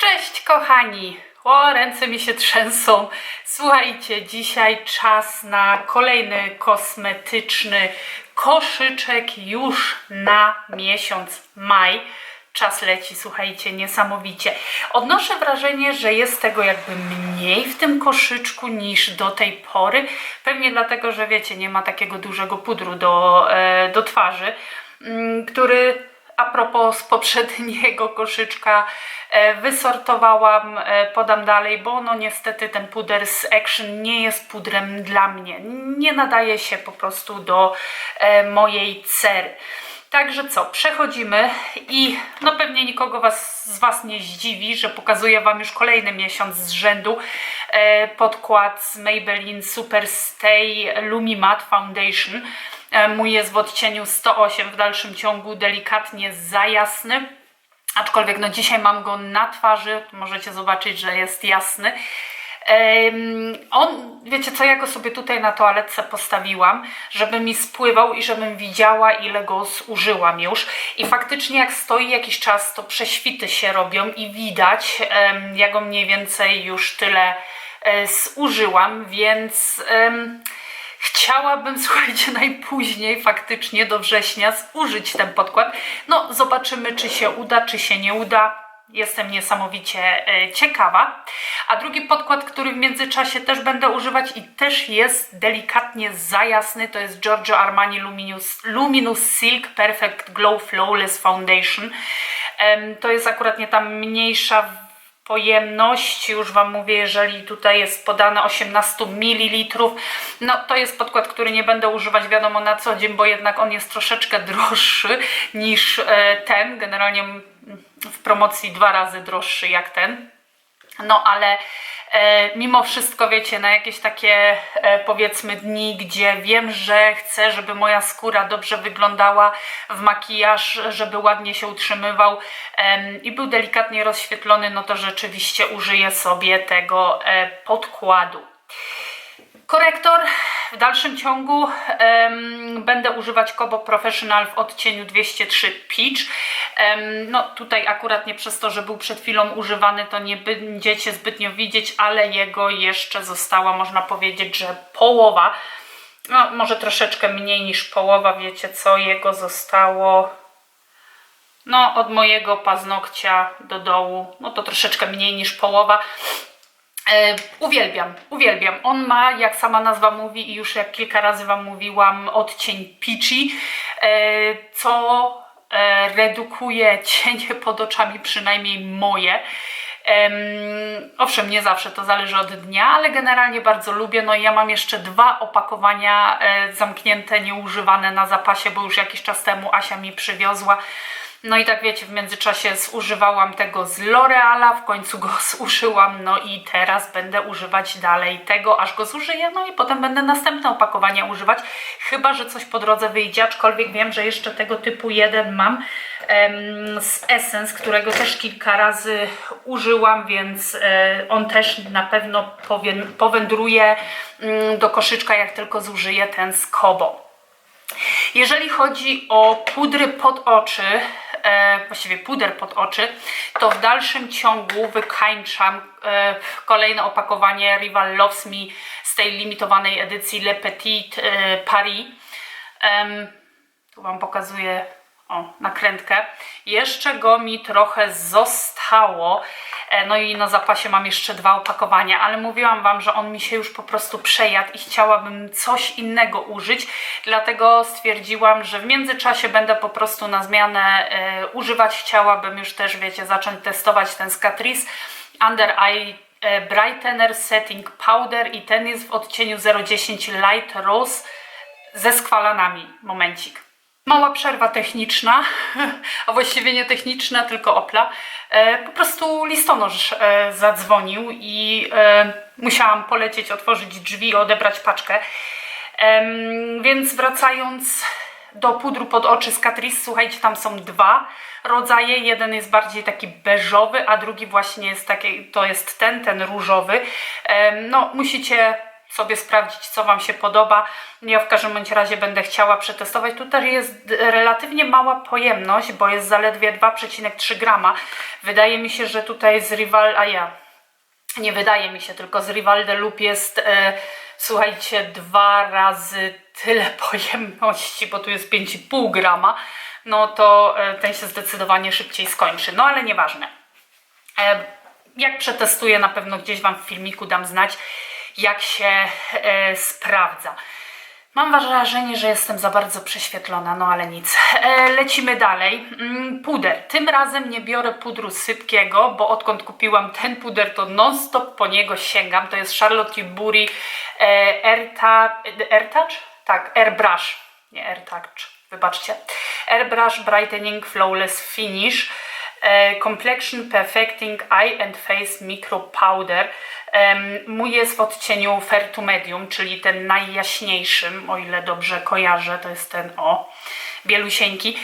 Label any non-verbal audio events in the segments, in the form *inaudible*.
Cześć kochani! O, ręce mi się trzęsą. Słuchajcie, dzisiaj czas na kolejny kosmetyczny koszyczek już na miesiąc maj. Czas leci, słuchajcie, niesamowicie. Odnoszę wrażenie, że jest tego jakby mniej w tym koszyczku niż do tej pory. Pewnie dlatego, że wiecie, nie ma takiego dużego pudru do, e, do twarzy, mm, który a propos poprzedniego koszyczka e, wysortowałam, e, podam dalej, bo no niestety ten puder z Action nie jest pudrem dla mnie. Nie nadaje się po prostu do e, mojej cery. Także co, przechodzimy i no pewnie nikogo was, z Was nie zdziwi, że pokazuję Wam już kolejny miesiąc z rzędu podkład z Maybelline Superstay Lumi Matte Foundation. E, mój jest w odcieniu 108, w dalszym ciągu delikatnie za jasny. Aczkolwiek no dzisiaj mam go na twarzy, możecie zobaczyć, że jest jasny. On, wiecie co, ja go sobie tutaj na toaletce postawiłam, żeby mi spływał i żebym widziała, ile go zużyłam już. I faktycznie jak stoi jakiś czas, to prześwity się robią i widać, ja go mniej więcej już tyle e, zużyłam, więc... em, Chciałabym, *laughs* słuchajcie, najpóźniej faktycznie do września zużyć ten podkład. No, zobaczymy, czy się uda, czy się nie uda. Jestem niesamowicie e, ciekawa. A drugi podkład, który w międzyczasie też będę używać i też jest delikatnie za jasny, to jest Giorgio Armani Luminous, Luminous Silk Perfect Glow Flawless Foundation. To jest akurat nie ta mniejsza pojemność, już Wam mówię, jeżeli tutaj jest podane 18 ml, no to jest podkład, który nie będę używać wiadomo na co dzień, bo jednak on jest troszeczkę *laughs* droższy niż e, ten, generalnie w promocji dwa razy droższy jak ten. No ale e, mimo wszystko, wiecie, na jakieś takie e, powiedzmy dni, gdzie wiem, że chcę, żeby moja skóra dobrze wyglądała w makijaż, żeby ładnie się utrzymywał i był delikatnie rozświetlony, no to rzeczywiście użyję sobie tego e, podkładu. Korektor w dalszym ciągu em, będę używać Kobo Professional w odcieniu 203 Peach. No tutaj akurat nie przez to, że był przed chwilą używany, to nie będziecie zbytnio widzieć, ale jego jeszcze została, można powiedzieć, że połowa. No może troszeczkę mniej niż połowa, wiecie co, jego zostało no od mojego paznokcia do dołu, no to troszeczkę mniej niż połowa. E, uwielbiam, uwielbiam. On ma, jak sama nazwa mówi i już jak kilka razy Wam mówiłam, odcień peachy, e, co redukuje cienie *laughs* pod oczami, przynajmniej moje. Em, owszem, nie zawsze to zależy od dnia, ale generalnie bardzo lubię. No i ja mam jeszcze dwa opakowania e, zamknięte, nieużywane na zapasie, bo już jakiś czas temu Asia mi przywiozła. No i tak wiecie, w międzyczasie zużywałam tego z L'Oreala, w końcu go *laughs* zużyłam, no i teraz będę używać dalej tego, aż go zużyję, no i potem będę następne opakowania używać, chyba, że coś po drodze wyjdzie, aczkolwiek wiem, że jeszcze tego typu jeden mam em, z Essence, którego też kilka razy użyłam, więc e, on też na pewno powędruje mm, do koszyczka, jak tylko zużyję ten z Kobo. Jeżeli chodzi o pudry pod oczy, e, właściwie puder pod oczy, to w dalszym ciągu wykańczam e, kolejne opakowanie Rival Loves Me z tej limitowanej edycji Le Petit e, Paris. Em, tu Wam pokazuję o, nakrętkę. Jeszcze go mi trochę zostało. E, No i na zapasie mam jeszcze dwa opakowania, ale mówiłam Wam, że on mi się już po prostu przejadł i chciałabym coś innego użyć, dlatego stwierdziłam, że w międzyczasie będę po prostu na zmianę e, używać. Chciałabym już też, wiecie, zacząć testować ten z Catrice Under Eye e, Brightener Setting Powder i ten jest w odcieniu 010 Light Rose ze skwalanami. Momencik. Mała przerwa techniczna, *laughs* a właściwie nie techniczna, tylko opla. E, po prostu listonosz e, zadzwonił i e, musiałam polecieć, otworzyć drzwi odebrać paczkę. Więc wracając do pudru pod oczy z Catrice, słuchajcie, tam są dwa rodzaje. Jeden jest bardziej taki beżowy, a drugi właśnie jest taki, to jest ten, ten różowy. No, musicie sobie sprawdzić, co Wam się podoba. Ja w każdym bądź razie będę chciała przetestować. Tutaj jest relatywnie mała pojemność, bo jest zaledwie 2,3 grama. Wydaje mi się, że tutaj z Rival, a ja, nie wydaje mi się, tylko z Rival de Loop jest, e, słuchajcie, dwa razy tyle *laughs* pojemności, bo tu jest 5,5 grama, no to e, ten się zdecydowanie szybciej skończy. No ale nieważne. E, jak przetestuję, na pewno gdzieś Wam w filmiku dam znać, jak się e, sprawdza. Mam wrażenie, że jestem za bardzo prześwietlona, no ale nic. E, lecimy dalej. Mm, puder. Tym razem nie biorę pudru sypkiego, bo odkąd kupiłam ten puder, to non-stop po niego sięgam. To jest Charlotte Tilbury e, Airta, Airtouch? Tak, Airbrush. Nie Airtouch, wybaczcie. Airbrush Brightening Flawless Finish. E, Complexion Perfecting Eye and Face Micro Powder. Mój jest w odcieniu Fair to Medium, czyli ten najjaśniejszym, o ile dobrze kojarzę, to jest ten o, bielusieńki.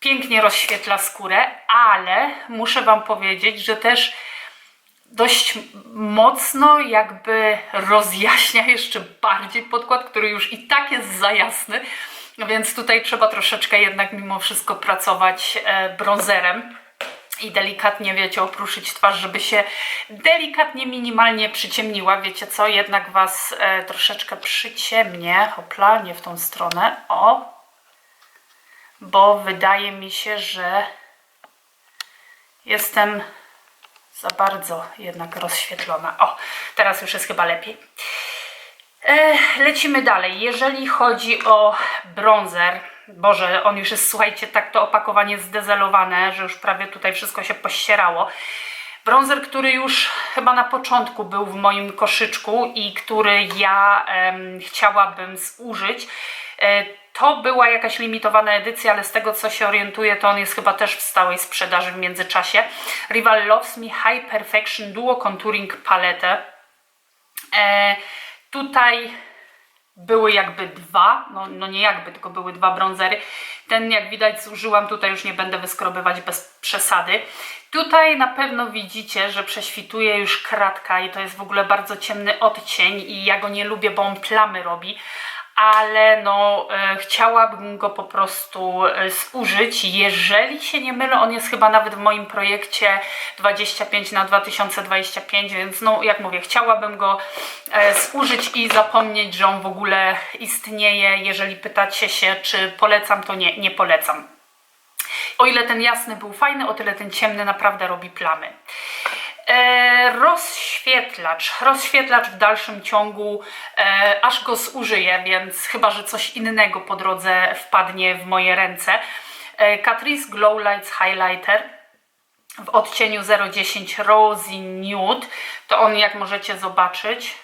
Pięknie rozświetla skórę, ale muszę Wam powiedzieć, że też dość mocno jakby rozjaśnia jeszcze bardziej podkład, który już i tak jest za jasny, więc tutaj trzeba troszeczkę jednak mimo wszystko pracować e, bronzerem i delikatnie, wiecie, opruszyć twarz, żeby się delikatnie, minimalnie przyciemniła. Wiecie co, jednak Was e, troszeczkę przyciemnię, hopla, nie w tą stronę, o, bo wydaje mi się, że jestem za bardzo jednak rozświetlona. O, teraz już jest chyba lepiej. Lecimy dalej. Jeżeli chodzi o bronzer, Boże, on już jest, słuchajcie, tak to opakowanie zdezelowane, że już prawie tutaj wszystko się pościerało. Bronzer, który już chyba na początku był w moim koszyczku i który ja em, chciałabym zużyć. E, to była jakaś limitowana edycja, ale z tego co się orientuję, to on jest chyba też w stałej sprzedaży w międzyczasie. Rival Loves Me High Perfection Duo Contouring Palette. E, tutaj były jakby dwa, no, no nie jakby, tylko były dwa bronzery. Ten jak widać zużyłam, tutaj już nie będę wyskrobywać bez przesady. Tutaj na pewno widzicie, że prześwituje już kratka i to jest w ogóle bardzo ciemny odcień i ja go nie lubię, bo on plamy robi ale no e, chciałabym go po prostu e. Jeżeli się nie mylę, on jest chyba nawet w moim projekcie 25 na 2025, więc no jak mówię, chciałabym go e, i zapomnieć, że on w ogóle istnieje. Jeżeli pytacie się, czy polecam, to nie, nie polecam. O ile ten jasny był fajny, o tyle ten ciemny naprawdę robi plamy. E, rozświetlacz. Rozświetlacz w dalszym ciągu e, aż go zużyję, więc chyba, że coś innego po drodze wpadnie w moje ręce. E, Catrice Glow Lights Highlighter w odcieniu 010 Rosy Nude. To on, jak możecie zobaczyć,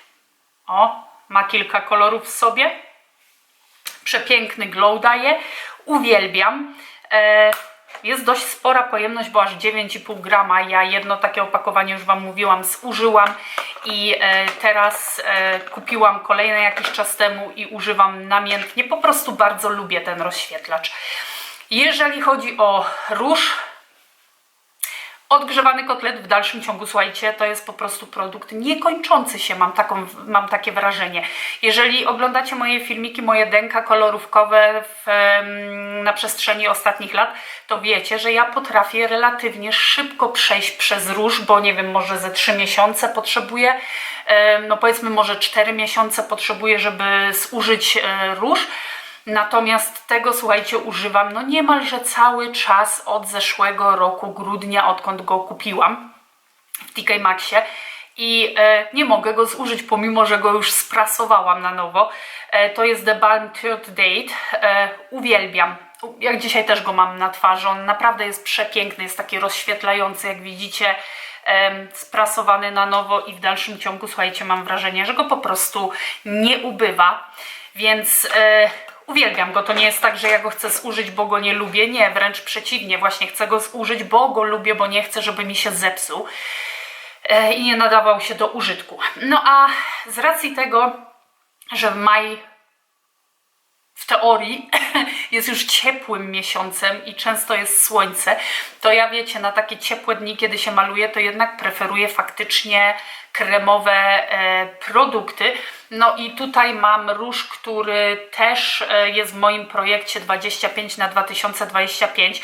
o, ma kilka kolorów w sobie. Przepiękny glow daje. Uwielbiam. E, jest dość spora pojemność, bo aż 9,5 grama. Ja jedno takie opakowanie już Wam mówiłam, zużyłam i e, teraz e, kupiłam kolejne jakiś czas temu i używam namiętnie. Po prostu bardzo lubię ten rozświetlacz. Jeżeli chodzi o róż, Odgrzewany kotlet w dalszym ciągu, słuchajcie, to jest po prostu produkt niekończący się, mam, taką, mam takie wrażenie. Jeżeli oglądacie moje filmiki, moje denka kolorówkowe w, na przestrzeni ostatnich lat, to wiecie, że ja potrafię relatywnie szybko przejść przez róż, bo nie wiem, może ze 3 miesiące potrzebuję, no powiedzmy może 4 miesiące potrzebuję, żeby zużyć e, róż. Natomiast tego, słuchajcie, używam no niemalże cały czas od zeszłego roku, grudnia, odkąd go kupiłam w TK Maxie i e, nie mogę go zużyć, pomimo że go już sprasowałam na nowo. E, to jest The Balm Tooth Date. E, uwielbiam. Jak dzisiaj też go mam na twarzy. On naprawdę jest przepiękny, jest taki rozświetlający, jak widzicie, e, sprasowany na nowo i w dalszym ciągu, słuchajcie, mam wrażenie, że go po prostu nie ubywa. Więc e, Uwielbiam go, to nie jest tak, że ja go chcę zużyć, bo go nie lubię. Nie, wręcz przeciwnie, właśnie chcę go zużyć, bo go lubię, bo nie chcę, żeby mi się zepsuł e, i nie nadawał się do użytku. No a z racji tego, że w maj w teorii *laughs* jest już ciepłym miesiącem i często jest słońce, to ja wiecie, na takie ciepłe dni, kiedy się maluje, to jednak preferuję faktycznie kremowe e, produkty. No i tutaj mam róż, który też e, jest w moim projekcie 25 na 2025.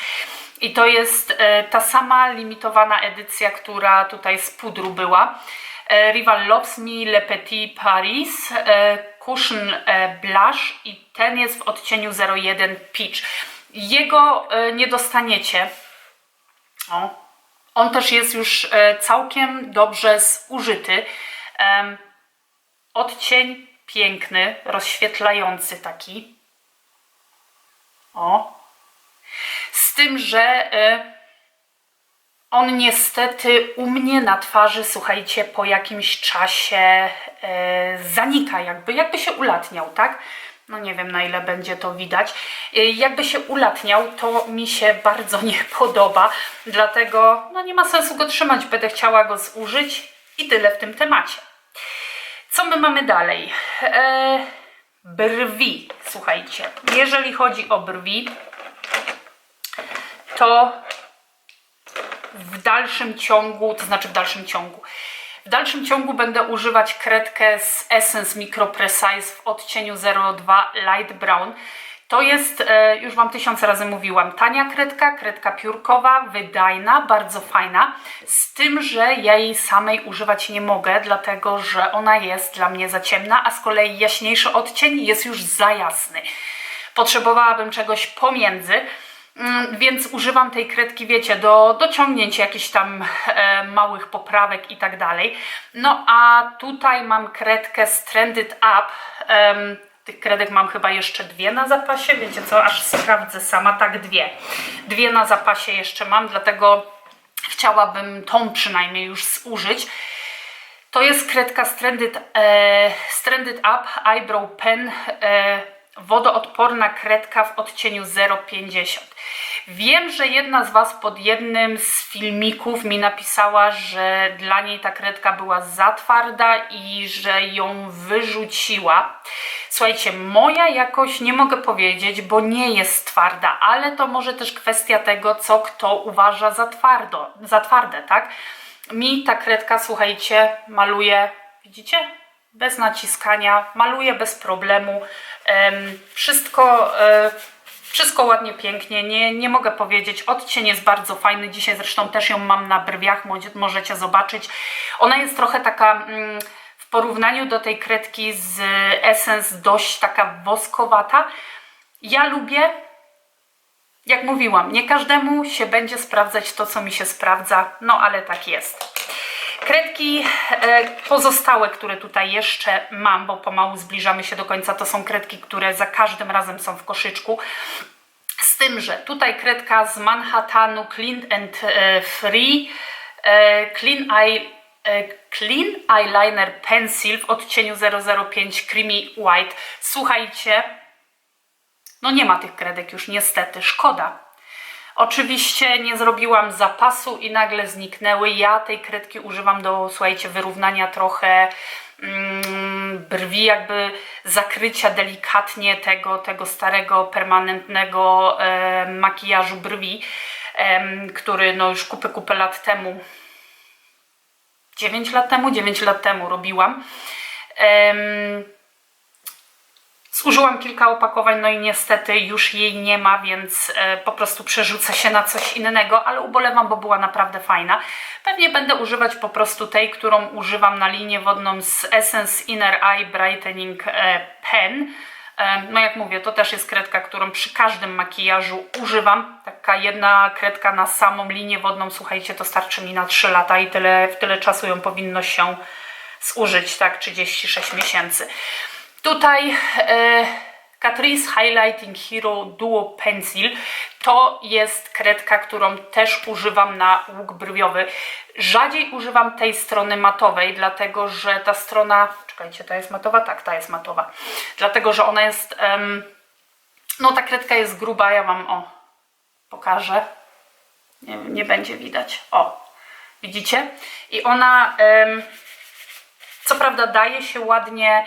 I to jest e, ta sama limitowana edycja, która tutaj z pudru była. E, Rival Loves Me Le Petit Paris e, Cushion e, Blush i ten jest w odcieniu 01 Peach. Jego e, nie dostaniecie. O. On też jest już e, całkiem dobrze zużyty. Odcień piękny, rozświetlający taki. O. Z tym, że on niestety u mnie na twarzy, słuchajcie, po jakimś czasie e, zanika, jakby, jakby się ulatniał, tak? No nie wiem na ile będzie to widać. E, jakby się ulatniał, to mi się bardzo *laughs* nie podoba, dlatego no nie ma sensu go trzymać, będę chciała go zużyć i tyle w tym temacie. Co my mamy dalej? E, brwi, słuchajcie. Jeżeli chodzi o brwi, to w dalszym ciągu, to znaczy w dalszym ciągu, w dalszym ciągu będę używać kredkę z Essence Micro Precise w odcieniu 02 Light Brown. To jest, e, już Wam tysiąc razy mówiłam, tania kredka, kredka piórkowa, wydajna, bardzo fajna, z tym, że ja jej samej używać nie mogę, dlatego że ona jest dla mnie za ciemna, a z kolei jaśniejszy odcień jest już za jasny. Potrzebowałabym czegoś pomiędzy, Więc używam tej kredki, wiecie, do dociągnięcia jakichś tam e, małych poprawek i tak dalej. No a tutaj mam kredkę Stranded Up. Em, tych kredek mam chyba jeszcze dwie na zapasie. Wiecie co, aż sprawdzę sama. Tak, dwie. Dwie na zapasie jeszcze mam, dlatego chciałabym tą przynajmniej już zużyć. To jest kredka Stranded, e, Up Eyebrow Pen. E, wodoodporna kredka w odcieniu 0,50. Wiem, że jedna z Was pod jednym z filmików mi napisała, że dla niej ta kredka była za twarda i że ją wyrzuciła. Słuchajcie, moja jakoś nie mogę powiedzieć, bo nie jest twarda, ale to może też kwestia tego, co kto uważa za, twardo, za twarde, tak? Mi ta kredka, słuchajcie, maluje, widzicie? Bez naciskania, maluje bez problemu. Em, wszystko, e, wszystko ładnie, pięknie. Nie, nie mogę powiedzieć. Odcień jest bardzo fajny. Dzisiaj zresztą też ją mam na brwiach, możecie zobaczyć. Ona jest trochę taka. Mm, w porównaniu do tej kredki z Essence dość taka woskowata. Ja lubię, jak mówiłam, nie każdemu się będzie sprawdzać to, co mi się sprawdza, no ale tak jest. Kredki e, pozostałe, które tutaj jeszcze mam, bo pomału zbliżamy się do końca, to są kredki, które za każdym razem są w koszyczku. Z tym, że tutaj kredka z Manhattanu Clean and e, Free e, Clean Eye Clean Eyeliner Pencil w odcieniu 005 Creamy White. Słuchajcie, no nie ma tych kredek już niestety, szkoda. Oczywiście nie zrobiłam zapasu i nagle zniknęły. Ja tej kredki używam do, słuchajcie, wyrównania trochę mm, brwi, jakby zakrycia delikatnie tego, tego starego, permanentnego e, makijażu brwi, em, który no już kupę, kupę lat temu 9 lat temu, 9 lat temu robiłam. Em, Zużyłam kilka opakowań, no i niestety już jej nie ma, więc e, po prostu przerzucę się na coś innego, ale ubolewam, bo była naprawdę fajna. Pewnie będę używać po prostu tej, którą używam na linię wodną z Essence Inner Eye Brightening e, Pen. E, no jak mówię, to też jest kredka, którą przy każdym makijażu używam. Taka jedna kredka na samą linię wodną, słuchajcie, to starczy mi na 3 lata i tyle, w tyle czasu ją powinno się zużyć, tak, 36 miesięcy. Tutaj e, Catrice Highlighting Hero Duo Pencil to jest kredka, którą też używam na łuk brwiowy. Rzadziej używam tej strony matowej, dlatego że ta strona, czekajcie, ta jest matowa? Tak, ta jest matowa. Dlatego, że ona jest, em, no ta kredka jest gruba, ja Wam, o, pokażę. Nie, nie będzie widać. O, widzicie? I ona, em, co prawda daje się ładnie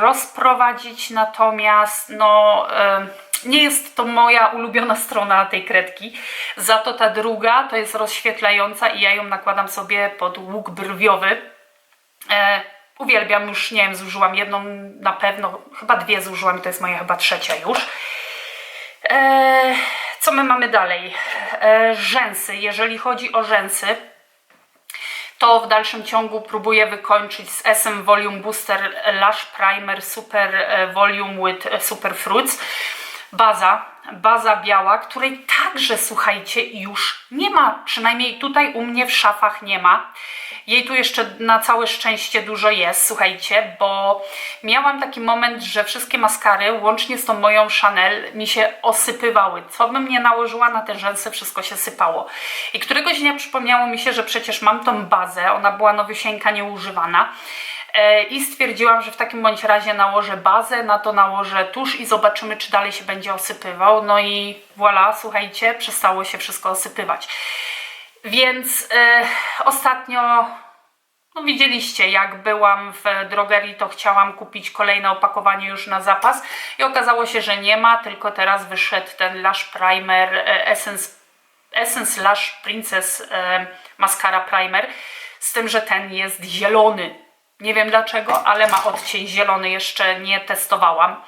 rozprowadzić, natomiast no, e, nie jest to moja ulubiona strona tej kredki, za to ta druga to jest rozświetlająca i ja ją nakładam sobie pod łuk brwiowy. E, uwielbiam już, nie wiem, zużyłam jedną na pewno, chyba dwie zużyłam to jest moja chyba trzecia już. E, co my mamy dalej? E, rzęsy. Jeżeli chodzi o rzęsy, to w dalszym ciągu próbuję wykończyć z SM Volume Booster Lash Primer Super e, Volume with e, Super Fruits. Baza, baza biała, której także, słuchajcie, już nie ma. Przynajmniej tutaj u mnie w szafach nie ma. Jej tu jeszcze na całe szczęście dużo jest, słuchajcie, bo miałam taki moment, że wszystkie maskary, łącznie z tą moją Chanel, mi się osypywały. Co bym nie nałożyła na te rzęsy, wszystko się sypało. I któregoś dnia przypomniało mi się, że przecież mam tą bazę, ona była nowysieńka, nieużywana. E, I stwierdziłam, że w takim bądź razie nałożę bazę, na to nałożę tusz i zobaczymy, czy dalej się będzie osypywał. No i voilà, słuchajcie, przestało się wszystko osypywać. Więc e, ostatnio, no widzieliście, jak byłam w drogerii, to chciałam kupić kolejne opakowanie już na zapas i okazało się, że nie ma, tylko teraz wyszedł ten Lash Primer e, Essence, Essence Lash Princess e, Mascara Primer, z tym, że ten jest zielony. Nie wiem dlaczego, ale ma odcień zielony, jeszcze nie testowałam.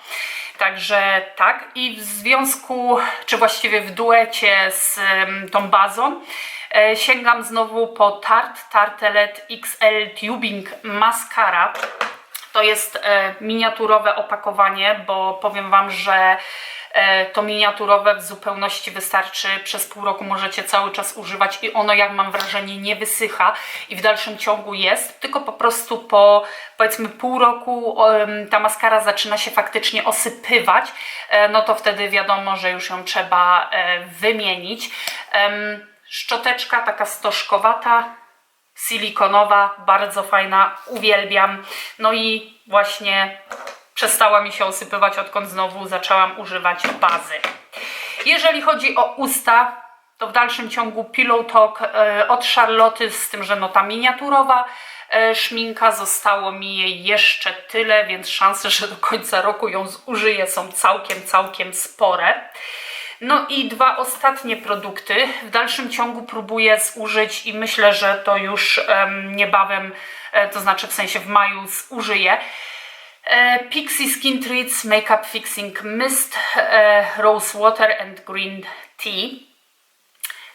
Także tak. I w związku, czy właściwie w duecie z tą bazą, sięgam znowu po Tarte Tartelet XL Tubing Mascara. To jest e, miniaturowe opakowanie, bo powiem Wam, że e, to miniaturowe w zupełności wystarczy. Przez pół roku możecie cały czas używać i ono, jak mam wrażenie, nie wysycha i w dalszym ciągu jest, tylko po prostu po powiedzmy pół roku ta maskara zaczyna się faktycznie osypywać, e, no to wtedy wiadomo, że już ją trzeba e, wymienić. Szczoteczka taka stożkowata, silikonowa, bardzo fajna, uwielbiam. No i właśnie przestała mi się osypywać, odkąd znowu zaczęłam używać bazy. Jeżeli chodzi o usta, to w dalszym ciągu Pillow Talk e, od Charlotte, z tym, że no ta miniaturowa e, szminka, zostało mi jej jeszcze tyle, więc szanse, że do końca roku ją zużyję są całkiem, całkiem spore. No i dwa ostatnie produkty. W dalszym ciągu próbuję zużyć i myślę, że to już em, niebawem, e, to znaczy w sensie w maju zużyję. E, Pixie Skin Treats Makeup Fixing Mist e, Rose Water and Green Tea.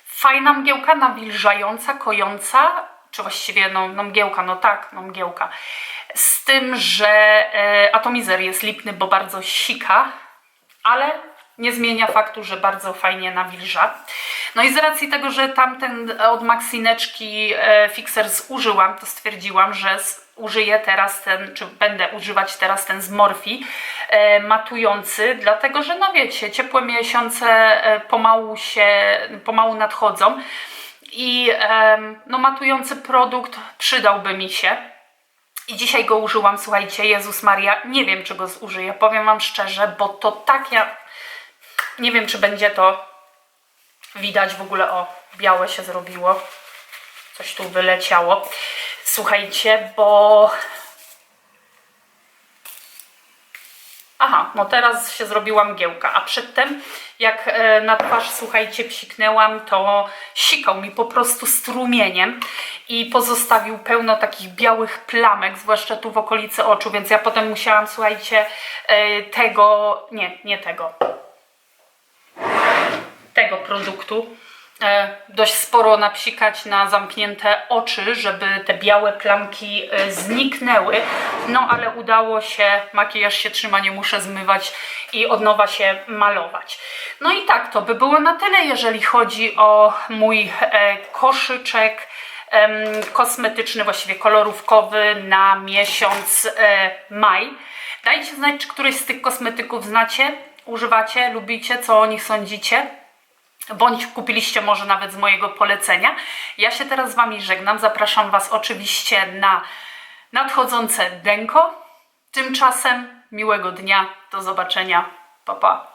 Fajna mgiełka, nawilżająca, kojąca, czy właściwie no, no mgiełka, no tak, no mgiełka. Z tym, że e, atomizer jest lipny, bo bardzo sika, ale nie zmienia faktu, że bardzo fajnie nawilża. No i z racji tego, że tamten od Maxineczki e, fixer zużyłam, to stwierdziłam, że użyję teraz ten, czy będę używać teraz ten z Morphe e, matujący, dlatego że no wiecie, ciepłe miesiące e, pomału się, pomału nadchodzą i e, no matujący produkt przydałby mi się. I dzisiaj go użyłam, słuchajcie, Jezus Maria, nie wiem czy go zużyję, powiem Wam szczerze, bo to tak ja, nie wiem czy będzie to widać w ogóle, o, białe się zrobiło, coś tu wyleciało. Słuchajcie, bo... Aha, no teraz się zrobiła mgiełka, a przedtem jak e, na twarz, słuchajcie, psiknęłam, to sikał mi po prostu strumieniem i pozostawił pełno takich białych plamek, zwłaszcza tu w okolicy oczu, więc ja potem musiałam, słuchajcie, e, tego, nie, nie tego, tego produktu e, dość sporo napsikać na zamknięte oczy, żeby te białe plamki e, zniknęły. No ale udało się, makijaż się trzyma, nie muszę zmywać i od nowa się malować. No i tak, to by było na tyle, jeżeli chodzi o mój e, koszyczek kosmetyczny, właściwie kolorówkowy na miesiąc maj. Dajcie znać, czy któryś z tych kosmetyków znacie, używacie, lubicie, co o nich sądzicie bądź kupiliście może nawet z mojego polecenia. Ja się teraz z Wami żegnam. Zapraszam Was oczywiście na nadchodzące denko. Tymczasem miłego dnia. Do zobaczenia. Pa, pa.